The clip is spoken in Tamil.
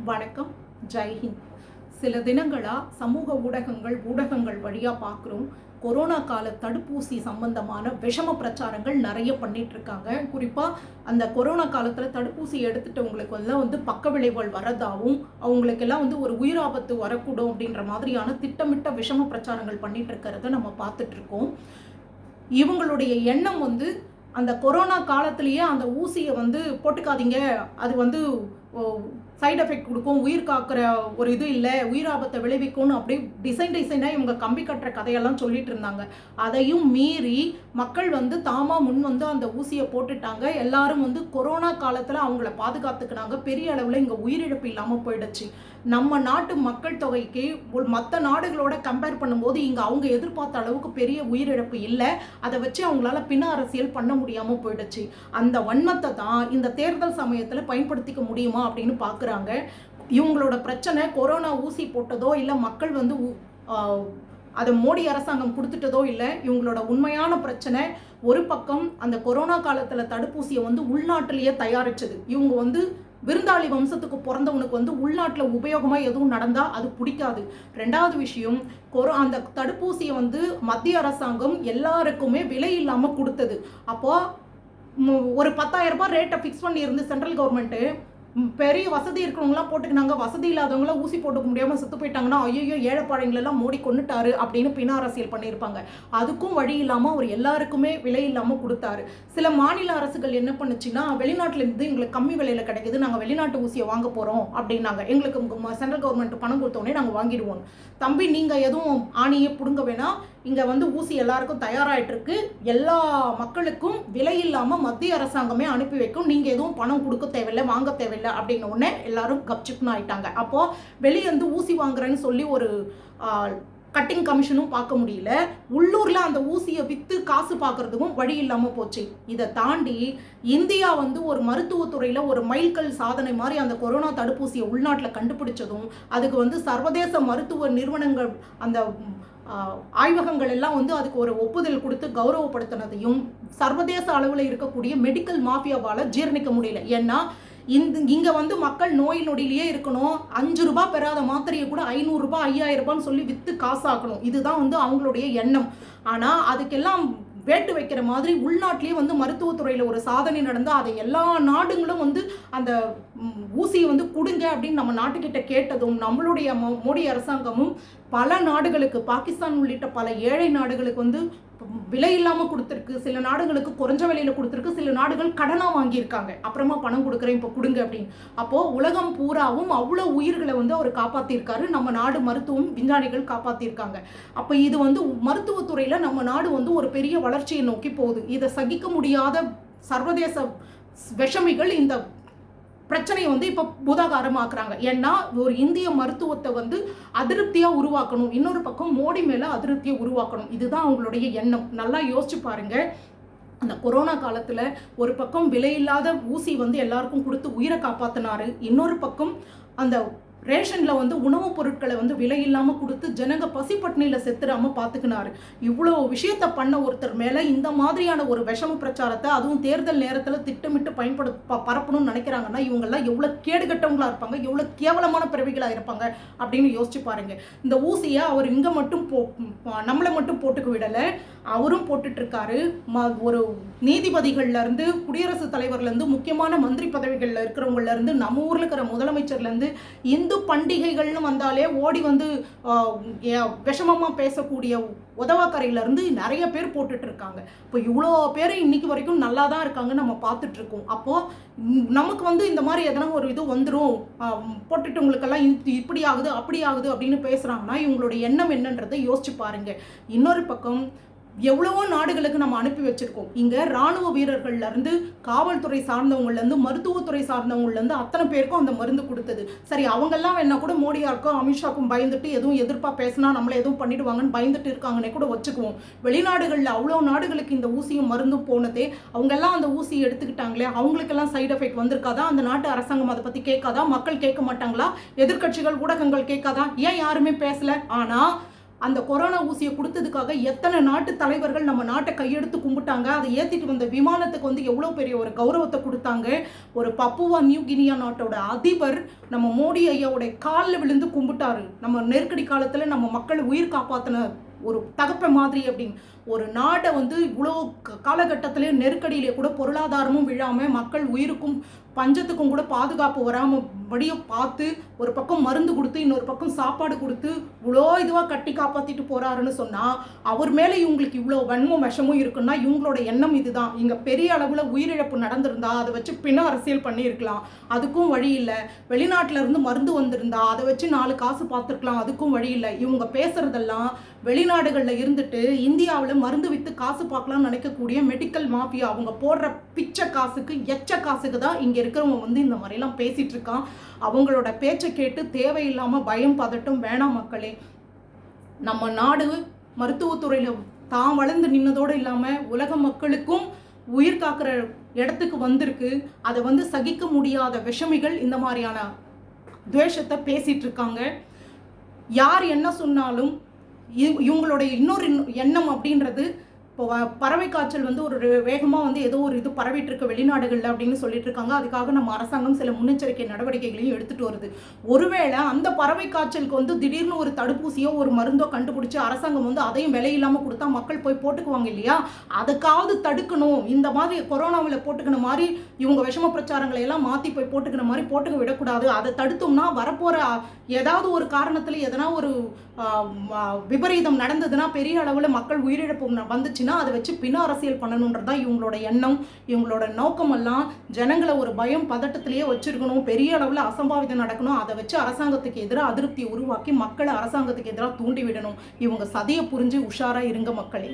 வணக்கம் ஜெய்ஹிந்த் சில தினங்களா சமூக ஊடகங்கள் ஊடகங்கள் வழியா பார்க்குறோம் கொரோனா கால தடுப்பூசி சம்பந்தமான விஷம பிரச்சாரங்கள் நிறைய பண்ணிட்டு இருக்காங்க. குறிப்பா அந்த கொரோனா காலத்துல தடுப்பூசி எடுத்துட்டவங்களுக்கு எல்லாம் வந்து பக்க விளைவுகள் வரதாவும் அவங்களுக்கெல்லாம் வந்து ஒரு உயிராபத்து வரக்கூடும் அப்படின்ற மாதிரியான திட்டமிட்ட விஷம பிரச்சாரங்கள் பண்ணிட்டு இருக்கிறத நம்ம பார்த்துட்டு இருக்கோம். இவங்களுடைய எண்ணம் வந்து அந்த கொரோனா காலத்திலேயே அந்த ஊசியை வந்து போட்டுக்காதீங்க. அது வந்து சைடு எஃபெக்ட் கொடுக்கும். உயிர் காக்கிற ஒரு இது இல்லை. உயிர் ஆபத்தை விளைவிக்கும்னு அப்படியே டிசைன் டிசைனாக இவங்க கம்பி கட்டுற கதையெல்லாம் சொல்லிட்டு இருந்தாங்க. அதையும் மீறி மக்கள் வந்து தாமா முன் வந்து அந்த ஊசியை போட்டுட்டாங்க. எல்லாரும் வந்து கொரோனா காலத்தில் அவங்கள பாதுகாத்துக்கினாங்க. பெரிய அளவில் இங்கே உயிரிழப்பு இல்லாமல் போயிடுச்சு. நம்ம நாட்டு மக்கள் தொகைக்கு மற்ற நாடுகளோட கம்பேர் பண்ணும்போது இங்கே அவங்க எதிர்பார்த்த அளவுக்கு பெரிய உயிரிழப்பு இல்லை. அதை வச்சு அவங்களால பின்ன அரசியல் பண்ண முடியாமல் போயிடுச்சு. அந்த வன்மத்தை தான் இந்த தேர்தல் சமயத்தில் பயன்படுத்திக்க முடியுமா அப்படின்னு பார்க்குறாங்க இவங்களோட பிரச்சனை கொரோனா ஊசி போட்டதோ இல்லை மக்கள் வந்து அதை மோடி அரசாங்கம் கொடுத்துட்டதோ இல்லை இவங்களோட உண்மையான பிரச்சனை ஒரு பக்கம் அந்த கொரோனா காலத்தில் தடுப்பூசியை வந்து உள்நாட்டிலேயே தயாரிச்சது. இவங்க வந்து விருந்தாளி வம்சத்துக்கு பிறந்தவனுக்கு வந்து உள்நாட்டில் உபயோகமாக எதுவும் நடந்தால் அது பிடிக்காது. ரெண்டாவது விஷயம் கொரோ அந்த தடுப்பூசியை வந்து மத்திய அரசாங்கம் எல்லாருக்குமே விலை இல்லாமல் கொடுத்தது. அப்போது ஒரு பத்தாயிரம் ரூபாய் ரேட்டை ஃபிக்ஸ் பண்ணியிருந்து சென்ட்ரல் கவர்மெண்ட்டு பெரிய வசதி இருக்கிறவங்களாம் போட்டுக்கினாங்க. வசதி இல்லாதவங்களாம் ஊசி போட்டுக்க முடியாமல் செத்து போயிட்டாங்கன்னா ஐயோ ஏழைப்பாளைங்களெல்லாம் மோடி கொண்டுட்டாரு அப்படின்னு பின அரசியல் பண்ணியிருப்பாங்க. அதுக்கும் வழி இல்லாமல் அவர் எல்லாருக்குமே விலை இல்லாமல் கொடுத்தாரு. சில மாநில அரசுகள் என்ன பண்ணுச்சுன்னா வெளிநாட்டிலேருந்து எங்களுக்கு கம்மி விலையில் கிடைக்குது நாங்கள் வெளிநாட்டு ஊசியை வாங்க போகிறோம் அப்படின்னாங்க. எங்களுக்கு சென்ட்ரல் கவர்மெண்ட் பணம் கொடுத்தோடனே நாங்கள் வாங்கிடுவோம் தம்பி நீங்கள் எதுவும் ஆணியை பிடுங்க வேணாம். இங்கே வந்து ஊசி எல்லாருக்கும் தயாராகிட்டுருக்கு எல்லா மக்களுக்கும் விலை இல்லாமல் மத்திய அரசாங்கமே அனுப்பி வைக்கும். நீங்கள் எதுவும் பணம் கொடுக்க தேவையில்லை வாங்க தேவையில்லை அப்படின்னு உடனே எல்லாரும் கப்சிப்னு ஆயிட்டாங்க. அப்போது வெளியே வந்து ஊசி வாங்குறேன்னு சொல்லி ஒரு கட்டிங் கமிஷனும் பார்க்க முடியல. உள்ளூரில் அந்த ஊசியை விற்று காசு பார்க்கறதுக்கும் வழி இல்லாமல் போச்சு. இதை தாண்டி இந்தியா வந்து ஒரு மருத்துவத்துறையில் ஒரு மைல்கல் சாதனை மாதிரி அந்த கொரோனா தடுப்பூசியை உள்நாட்டில் கண்டுபிடிச்சதும் அதுக்கு வந்து சர்வதேச மருத்துவ நிறுவனங்கள் அந்த ஆய்வகங்கள் எல்லாம் வந்து அதுக்கு ஒரு ஒப்புதல் கொடுத்து கௌரவப்படுத்தினதையும் சர்வதேச அளவில் இருக்கக்கூடிய மெடிக்கல் மாஃபியாவால் ஜீரணிக்க முடியல. ஏன்னா இந்த இங்கே வந்து மக்கள் நோய் நொடியிலேயே இருக்கணும். அஞ்சு ரூபாய் பெறாத மாத்திரையை கூட ஐநூறுரூபா ஐயாயிரம் ரூபான்னு சொல்லி விற்று காசாக்கணும். இதுதான் வந்து அவங்களுடைய எண்ணம். ஆனால் அதுக்கெல்லாம் வேட்டு வைக்கிற மாதிரி உள்நாட்டிலேயே வந்து மருத்துவத்துறையில் ஒரு சாதனை நடந்தால் அதை எல்லா நாடுகளும் வந்து அந்த ஊசியை வந்து கொடுங்க அப்படின்னு நம்ம நாட்டுக்கிட்ட கேட்டதும் நம்மளுடைய மோ- மோடி அரசாங்கமும் பல நாடுகளுக்கு பாகிஸ்தான் உள்ளிட்ட பல ஏழை நாடுகளுக்கு வந்து விலை இல்லாமல் கொடுத்துருக்கு. சில நாடுகளுக்கு குறைஞ்ச விலையில் கொடுத்துருக்கு. சில நாடுகள் கடனாக வாங்கியிருக்காங்க. அப்புறமா பணம் கொடுக்குறேன் இப்போ கொடுங்க அப்படின்னு. அப்போது உலகம் பூராவும் அவ்வளோ உயிர்களை வந்து அவர் காப்பாற்றிருக்காரு நம்ம நாடு மருத்துவம் விஞ்ஞானிகள் காப்பாற்றியிருக்காங்க அப்போ இது வந்து மருத்துவத்துறையில் நம்ம நாடு வந்து ஒரு பெரிய வளர்ச்சியை நோக்கி போகுது. இதை சகிக்க முடியாத சர்வதேச விஷமிகள் இந்த பிரச்சனையை வந்து இப்போ பூதாகாரமாக்குறாங்க. ஏன்னா ஒரு இந்திய மருத்துவத்தை வந்து அதிருப்தியாக உருவாக்கணும். இன்னொரு பக்கம் மோடி மேலே அதிருப்தியை உருவாக்கணும். இதுதான் அவங்களுடைய எண்ணம். நல்லா யோசிச்சு பாருங்க. அந்த கொரோனா காலத்தில் ஒரு பக்கம் விலையில்லாத ஊசி வந்து எல்லாருக்கும் கொடுத்து உயிரை காப்பாற்றினாரு இன்னொரு பக்கம் அந்த ரேஷனில் வந்து உணவுப் பொருட்களை வந்து விலை இல்லாமல் கொடுத்து ஜனங்க பசிப்பட்டினியில் செத்துடாமல் செத்துடாம பார்த்துக்கினாரு இவ்வளோ விஷயத்த பண்ண ஒருத்தர் மேலே இந்த மாதிரியான ஒரு விஷம பிரச்சாரத்தை அதுவும் தேர்தல் நேரத்தில் திட்டமிட்டு பயன்படு ப- பரப்பணும்னு நினைக்கிறாங்கன்னா இவங்கெல்லாம் எவ்வளோ கேடுகட்டவங்களா இருப்பாங்க எவ்வளோ கேவலமான பிறவிகளாக இருப்பாங்க அப்படின்னு யோசிச்சு பாருங்கள் இந்த ஊசியை அவர் இங்கே மட்டும் போ நம்மளை மட்டும் போட்டுக்க விடலை. அவரும் போட்டுட்ருக்காரு. ம ஒரு நீதிபதிகள்லேருந்து குடியரசுத் தலைவர்லேருந்து முக்கியமான மந்திரி பதவிகளில் இருக்கிறவங்கல இருந்து நம்ம ஊரில் இருக்கிற முதலமைச்சர்லேருந்து இந்து பண்டிகைகள்னு வந்தாலே ஓடி வந்து விஷமமாக பேசக்கூடிய உதவாக்கரையிலேருந்து நிறைய பேர் போட்டுட்ருக்காங்க. இப்போ இவ்வளோ பேர் இன்னைக்கு வரைக்கும் நல்லா தான் இருக்காங்க நம்ம பார்த்துட்ருக்கோம். அப்போது நமக்கு வந்து இந்த மாதிரி எதனா ஒரு இது வந்துடும் போட்டுட்டவங்களுக்கெல்லாம் இப்படி ஆகுது அப்படி ஆகுது அப்படின்னு பேசுகிறாங்கன்னா இவங்களோட எண்ணம் என்னன்றதை யோசிச்சு பாருங்கள் இன்னொரு பக்கம் எவ்வளவோ நாடுகளுக்கு நம்ம அனுப்பி வச்சிருக்கோம். இங்க ராணுவ வீரர்கள்ல இருந்து காவல்துறை சார்ந்தவங்கல இருந்து மருத்துவத்துறை சார்ந்தவங்கல இருந்து அத்தனை பேருக்கும் அந்த மருந்து கொடுத்தது. சரி அவங்கெல்லாம் என்ன கூட மோடியாருக்கும் அமித்ஷாக்கும் பயந்துட்டு எதுவும் எதிர்ப்பா பேசினா நம்மள எதுவும் பண்ணிடுவாங்கன்னு பயந்துட்டு இருக்காங்கன்னே கூட வச்சுக்குவோம். வெளிநாடுகளில் அவ்வளோ நாடுகளுக்கு இந்த ஊசியும் மருந்தும் போனதே அவங்கெல்லாம் அந்த ஊசி எடுத்துக்கிட்டாங்களே அவங்களுக்கெல்லாம் சைடு எஃபெக்ட் வந்திருக்காதா? அந்த நாட்டு அரசாங்கம் அதை பற்றி கேட்காதா? மக்கள் கேட்க மாட்டாங்களா? எதிர்க்கட்சிகள் ஊடகங்கள் கேட்காதா? ஏன் யாருமே பேசல? ஆனால் அந்த கொரோனா ஊசியை கொடுத்ததுக்காக எத்தனை நாட்டு தலைவர்கள் நம்ம நாட்டை கையெடுத்து கும்பிட்டாங்க? அதை ஏற்றிட்டு வந்த விமானத்துக்கு வந்து எவ்வளோ பெரிய ஒரு கௌரவத்தை கொடுத்தாங்க? ஒரு பப்புவா நியூ கினியா நாட்டோட அதிபர் நம்ம மோடி ஐயாவுடைய காலில் விழுந்து கும்பிட்டாரு. நம்ம நெருக்கடி காலத்தில் நம்ம மக்களை உயிர் காப்பாற்றின ஒரு தகப்ப மாதிரி அப்படின்னு. ஒரு நாடை வந்து இவ்வளோ காலகட்டத்திலே நெருக்கடியிலே கூட பொருளாதாரமும் விழாமல் மக்கள் உயிருக்கும் பஞ்சத்துக்கும் கூட பாதுகாப்பு வராமல் படியை பார்த்து ஒரு பக்கம் மருந்து கொடுத்து இன்னொரு பக்கம் சாப்பாடு கொடுத்து இவ்வளோ இதுவாக கட்டி காப்பாற்றிட்டு போகிறாருன்னு சொன்னால் அவர் மேலே இவங்களுக்கு இவ்வளோ வன்மம் விஷமும் இருக்குன்னா இவங்களோட எண்ணம் இதுதான். இங்கே பெரிய அளவில் உயிரிழப்பு நடந்திருந்தா அதை வச்சு பின்ன அரசியல் பண்ணியிருக்கலாம். அதுக்கும் வழி இல்லை. வெளிநாட்டிலேருந்து மருந்து வந்திருந்தா அதை வச்சு நாலு காசு பார்த்துருக்கலாம். அதுக்கும் வழி இல்லை. இவங்க பேசுகிறதெல்லாம் வெளிநாடுகளில் இருந்துட்டு இந்தியாவில் மருந்து விற்று காசு பார்க்கலாம்னு நினைக்கக்கூடிய மெடிக்கல் மாஃபியா அவங்க போடுற பிச்சை காசுக்கு எச்ச காசுக்கு தான் இங்கே இருக்கிறவங்க வந்து இந்த மாதிரிலாம் பேசிகிட்டு இருக்கான். அவங்களோட பேச்சை கேட்டு தேவையில்லாமல் பயம் பதட்டும் வேணாம் மக்களே. நம்ம நாடு மருத்துவத்துறையில் தான் வளர்ந்து நின்னதோடு இல்லாமல் உலக மக்களுக்கும் உயிர் காக்கிற இடத்துக்கு வந்திருக்கு. அதை வந்து சகிக்க முடியாத விஷமிகள் இந்த மாதிரியான துவேஷத்தை பேசிகிட்டு இருக்காங்க. யார் என்ன சொன்னாலும் இவங்களுடைய இன்னொரு எண்ணம் அப்படின்றது இப்போ வ- பறவை காய்ச்சல் வந்து ஒரு வேகமாக வந்து ஏதோ ஒரு இது பரவிட்டுருக்கு வெளிநாடுகளில் அப்படின்னு சொல்லிட்டு இருக்காங்க. அதுக்காக நம்ம அரசாங்கம் சில முன்னெச்சரிக்கை நடவடிக்கைகளையும் எடுத்துகிட்டு வருது. ஒருவேளை அந்த பறவை காய்ச்சலுக்கு வந்து திடீர்னு ஒரு தடுப்பூசியோ ஒரு மருந்தோ கண்டுபிடிச்சி அரசாங்கம் வந்து அதையும் விலை இல்லாமல் கொடுத்தா மக்கள் போய் போட்டுக்குவாங்க இல்லையா? அதுக்காவது தடுக்கணும். இந்த மாதிரி கொரோனாவில் போட்டுக்கின மாதிரி இவங்க விஷம பிரச்சாரங்களை எல்லாம் மாற்றி போய் போட்டுக்கின மாதிரி போட்டுக்க விடக்கூடாது. அதை தடுத்தோம்னா வரப்போகிற ஏதாவது ஒரு காரணத்தில் எதனா ஒரு விபரீதம் நடந்ததுன்னா பெரிய அளவில் மக்கள் உயிரிழப்பு ந- இருந்துச்சுன்னா அதை வச்சு பின் அரசியல் பண்ணணுன்றது தான் இவங்களோட எண்ணம் இவங்களோட நோக்கமெல்லாம். ஜனங்களை ஒரு பயம் பதட்டத்திலேயே வச்சிருக்கணும். பெரிய அளவில் அசம்பாவிதம் நடக்கணும். அதை வச்சு அரசாங்கத்துக்கு எதிராக அதிருப்தியை உருவாக்கி மக்களை அரசாங்கத்துக்கு எதிராக தூண்டி விடணும் இவங்க சதியை புரிஞ்சு உஷாரா இருங்க மக்களே.